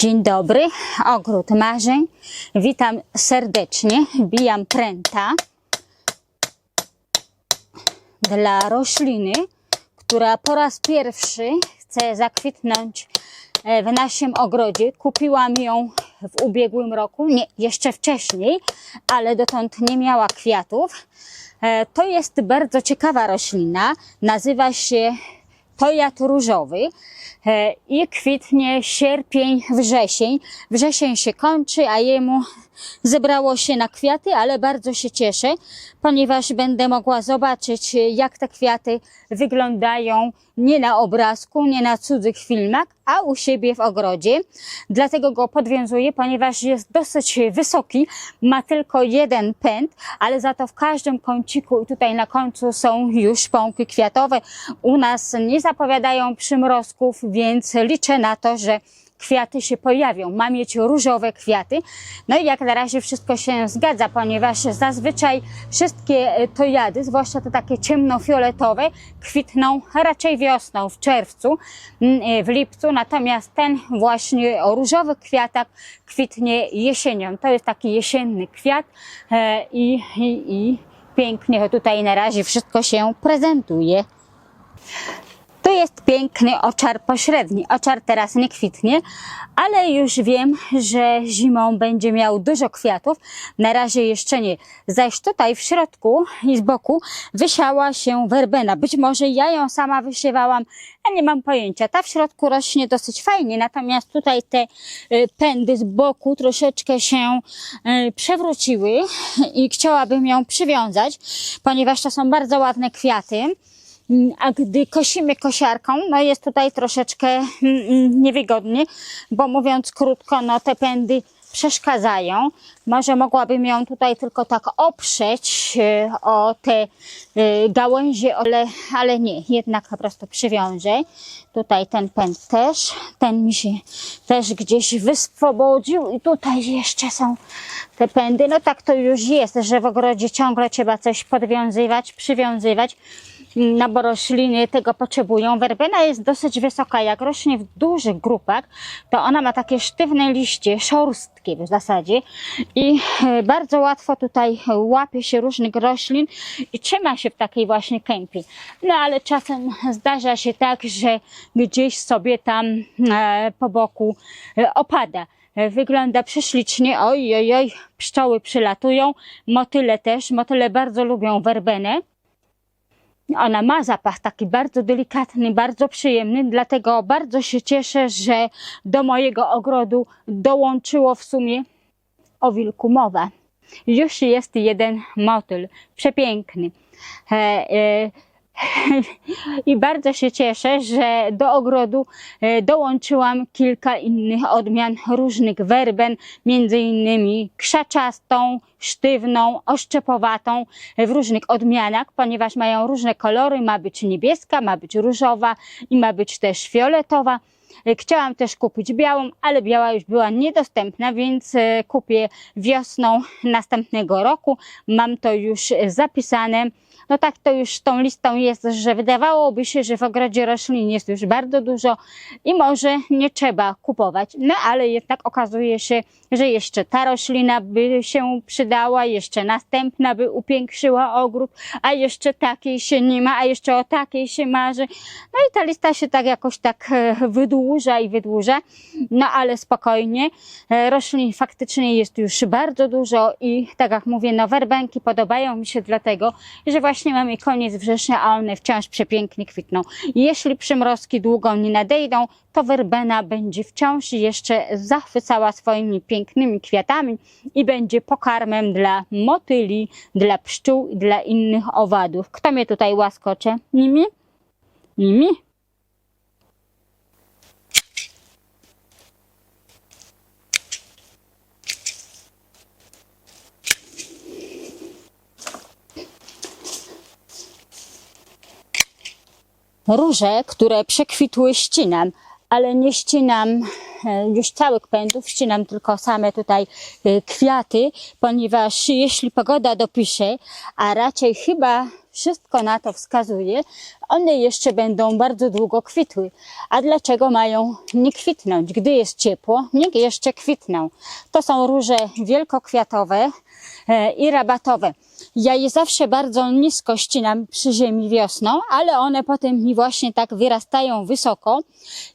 Dzień dobry, ogród marzeń. Witam serdecznie. Bijam pręta dla rośliny, która po raz pierwszy chce zakwitnąć e, w naszym ogrodzie. Kupiłam ją w ubiegłym roku, nie, jeszcze wcześniej, ale dotąd nie miała kwiatów. E, To jest bardzo ciekawa roślina. Nazywa się tojat różowy e, i kwitnie sierpień, wrzesień. Wrzesień się kończy, a jemu zebrało się na kwiaty, ale bardzo się cieszę, ponieważ będę mogła zobaczyć, e, jak te kwiaty wyglądają nie na obrazku, nie na cudzych filmach, a u siebie w ogrodzie. Dlatego go podwiązuję, ponieważ jest dosyć wysoki, ma tylko jeden pęd, ale za to w każdym kąciku i tutaj na końcu są już pąki kwiatowe. U nas nie zapowiadają przymrozków, więc liczę na to, że kwiaty się pojawią. Ma mieć różowe kwiaty. No i jak na razie wszystko się zgadza, ponieważ zazwyczaj wszystkie e, tojady, zwłaszcza te takie ciemnofioletowe, kwitną raczej wiosną, w czerwcu, mm, e, w lipcu, natomiast ten właśnie o różowych kwiatach kwitnie jesienią. To jest taki jesienny kwiat e, i, i, i pięknie tutaj na razie wszystko się prezentuje. Tu jest piękny oczar pośredni. Oczar teraz nie kwitnie, ale już wiem, że zimą będzie miał dużo kwiatów. Na razie jeszcze nie. Zaś tutaj w środku i z boku wysiała się werbena. Być może ja ją sama wysiewałam, a nie mam pojęcia. Ta w środku rośnie dosyć fajnie, natomiast tutaj te y, pędy z boku troszeczkę się y, przewróciły i chciałabym ją przywiązać, ponieważ to są bardzo ładne kwiaty. A gdy kosimy kosiarką, no jest tutaj troszeczkę mm, mm, niewygodnie, bo mówiąc krótko, no te pędy przeszkadzają. Może mogłabym ją tutaj tylko tak oprzeć e, o te e, gałęzie, ale, ale nie, jednak po prostu przywiążę. Tutaj ten pęd też, ten mi się też gdzieś wyswobodził i tutaj jeszcze są te pędy. No tak to już jest, że w ogrodzie ciągle trzeba coś podwiązywać, przywiązywać no rośliny tego potrzebują. Werbena jest dosyć wysoka. Jak rośnie w dużych grupach, to ona ma takie sztywne liście, szorstkie w zasadzie i e, bardzo łatwo tutaj łapie się różnych roślin i trzyma się w takiej właśnie kępie. No ale czasem zdarza się tak, że gdzieś sobie tam e, po boku e, opada. Wygląda prześlicznie. Oj, oj, oj, pszczoły przylatują, motyle też. Motyle bardzo lubią werbenę. Ona ma zapach taki bardzo delikatny, bardzo przyjemny, dlatego bardzo się cieszę, że do mojego ogrodu dołączyło w sumie o wilku mowa. Już jest jeden motyl, przepiękny. E, e, I bardzo się cieszę, że do ogrodu e, dołączyłam kilka innych odmian różnych werben, między innymi krzaczastą, sztywną, oszczepowatą e, w różnych odmianach, ponieważ mają różne kolory. Ma być niebieska, ma być różowa i ma być też fioletowa. E, Chciałam też kupić białą, ale biała już była niedostępna, więc e, kupię wiosną następnego roku. Mam to już zapisane. No tak to już tą listą jest, że wydawałoby się, że w ogrodzie roślin jest już bardzo dużo i może nie trzeba kupować. No ale jednak okazuje się, że jeszcze ta roślina by się przydała, jeszcze następna by upiększyła ogród, a jeszcze takiej się nie ma, a jeszcze o takiej się marzy. No i ta lista się tak jakoś tak e, wydłuża i wydłuża. No ale spokojnie. E, Roślin faktycznie jest już bardzo dużo i tak jak mówię, no werbenki podobają mi się dlatego, że właśnie mamy koniec września, a one wciąż przepięknie kwitną. Jeśli przymrozki długo nie nadejdą, to werbena będzie wciąż jeszcze zachwycała swoimi pięknymi kwiatami i będzie pokarmem dla motyli, dla pszczół i dla innych owadów. Kto mnie tutaj łaskocze? Nimi? Nimi? Róże, które przekwitły ścinam, ale nie ścinam e, już całych pędów, ścinam tylko same tutaj e, kwiaty, ponieważ jeśli pogoda dopisze, a raczej chyba wszystko na to wskazuje, one jeszcze będą bardzo długo kwitły. A dlaczego mają nie kwitnąć? Gdy jest ciepło, niech jeszcze kwitną. To są róże wielkokwiatowe e, i rabatowe. Ja je zawsze bardzo nisko ścinam przy ziemi wiosną, ale one potem mi właśnie tak wyrastają wysoko.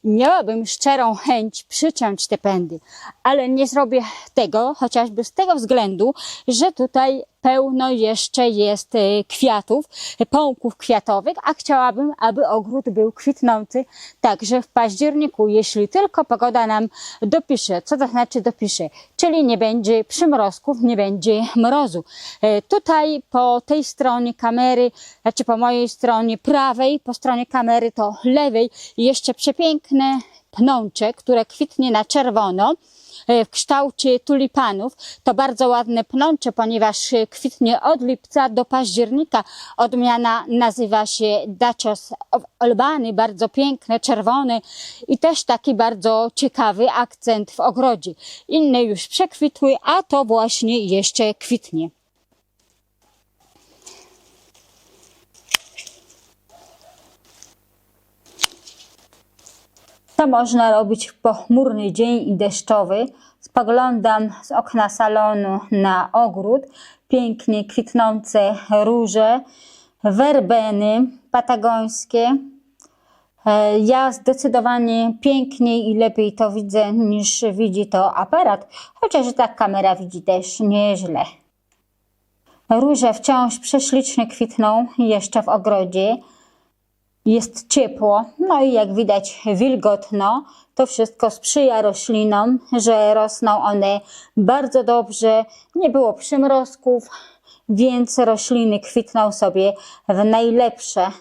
Miałabym szczerą chęć przyciąć te pędy, ale nie zrobię tego, chociażby z tego względu, że tutaj pełno jeszcze jest e, kwiatów, pąków kwiatowych, a chciałabym, aby ogród był kwitnący także w październiku, jeśli tylko pogoda nam dopisze. Co to znaczy dopisze? Czyli nie będzie przymrozków, nie będzie mrozu. E, Tutaj po tej stronie kamery, znaczy po mojej stronie prawej, po stronie kamery to lewej, jeszcze przepiękne pnącze, które kwitnie na czerwono e, w kształcie tulipanów. To bardzo ładne pnącze, ponieważ e, kwitnie od lipca do października. Odmiana nazywa się Dacios Albany, bardzo piękne, czerwone i też taki bardzo ciekawy akcent w ogrodzie. Inne już przekwitły, a to właśnie jeszcze kwitnie. To można robić w pochmurny dzień i deszczowy. Spoglądam z okna salonu na ogród. Pięknie kwitnące róże, werbeny patagońskie. E, Ja zdecydowanie piękniej i lepiej to widzę niż widzi to aparat, chociaż tak kamera widzi też nieźle. Róże wciąż prześlicznie kwitną jeszcze w ogrodzie jest ciepło, no i jak widać wilgotno, to wszystko sprzyja roślinom, że rosną one bardzo dobrze, nie było przymrozków, więc rośliny kwitną sobie w najlepsze.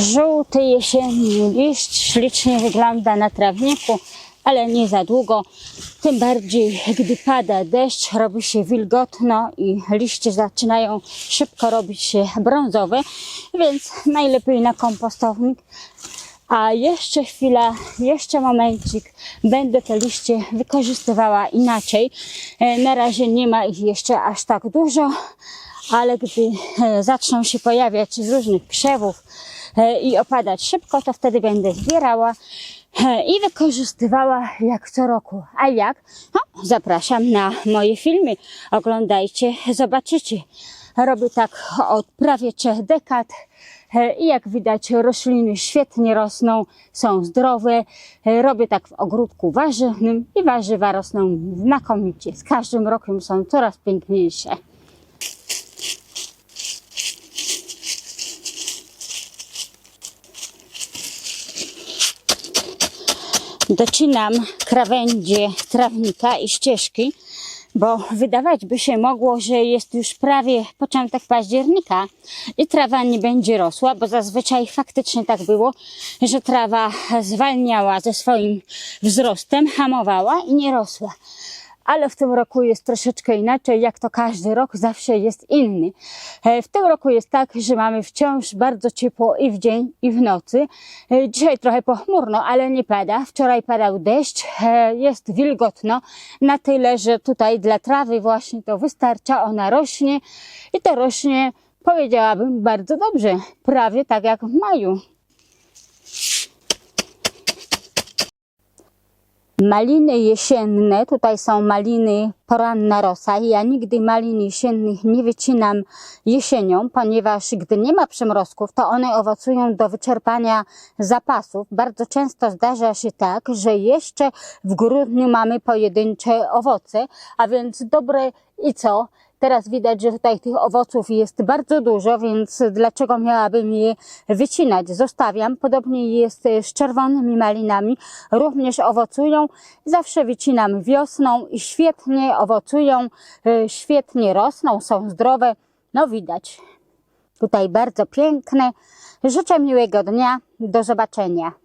Żółty jesienny liść ślicznie wygląda na trawniku, ale nie za długo. Tym bardziej, gdy pada deszcz, robi się wilgotno i liście zaczynają szybko robić się brązowe, więc najlepiej na kompostownik. A jeszcze chwila, jeszcze momencik, będę te liście wykorzystywała inaczej. E, Na razie nie ma ich jeszcze aż tak dużo, ale gdy e, zaczną się pojawiać z różnych krzewów i opadać szybko, to wtedy będę zbierała e, i wykorzystywała jak co roku. A jak? No, zapraszam na moje filmy. Oglądajcie, zobaczycie. Robię tak od prawie trzech dekad e, i jak widać rośliny świetnie rosną, są zdrowe. E, Robię tak w ogródku warzywnym i warzywa rosną znakomicie. Z każdym rokiem są coraz piękniejsze. Docinam krawędzie trawnika i ścieżki, bo wydawać by się mogło, że jest już prawie początek października i trawa nie będzie rosła, bo zazwyczaj faktycznie tak było, że trawa zwalniała ze swoim wzrostem, hamowała i nie rosła ale w tym roku jest troszeczkę inaczej, jak to każdy rok zawsze jest inny. E, W tym roku jest tak, że mamy wciąż bardzo ciepło i w dzień, i w nocy. E, Dzisiaj trochę pochmurno, ale nie pada. Wczoraj padał deszcz, e, jest wilgotno na tyle, że tutaj dla trawy właśnie to wystarcza, ona rośnie i to rośnie, powiedziałabym, bardzo dobrze, prawie tak jak w maju. Maliny jesienne, tutaj są maliny poranna rosa. Ja nigdy malin jesiennych nie wycinam jesienią, ponieważ gdy nie ma przymrozków, to one owocują do wyczerpania zapasów. Bardzo często zdarza się tak, że jeszcze w grudniu mamy pojedyncze owoce, a więc dobre i co? Teraz widać, że tutaj tych owoców jest bardzo dużo, więc dlaczego miałabym je wycinać? Zostawiam. Podobnie jest z czerwonymi malinami. Również owocują. Zawsze wycinam wiosną i świetnie owocują, y, świetnie rosną, są zdrowe. No widać. Tutaj bardzo piękne. Życzę miłego dnia. Do zobaczenia.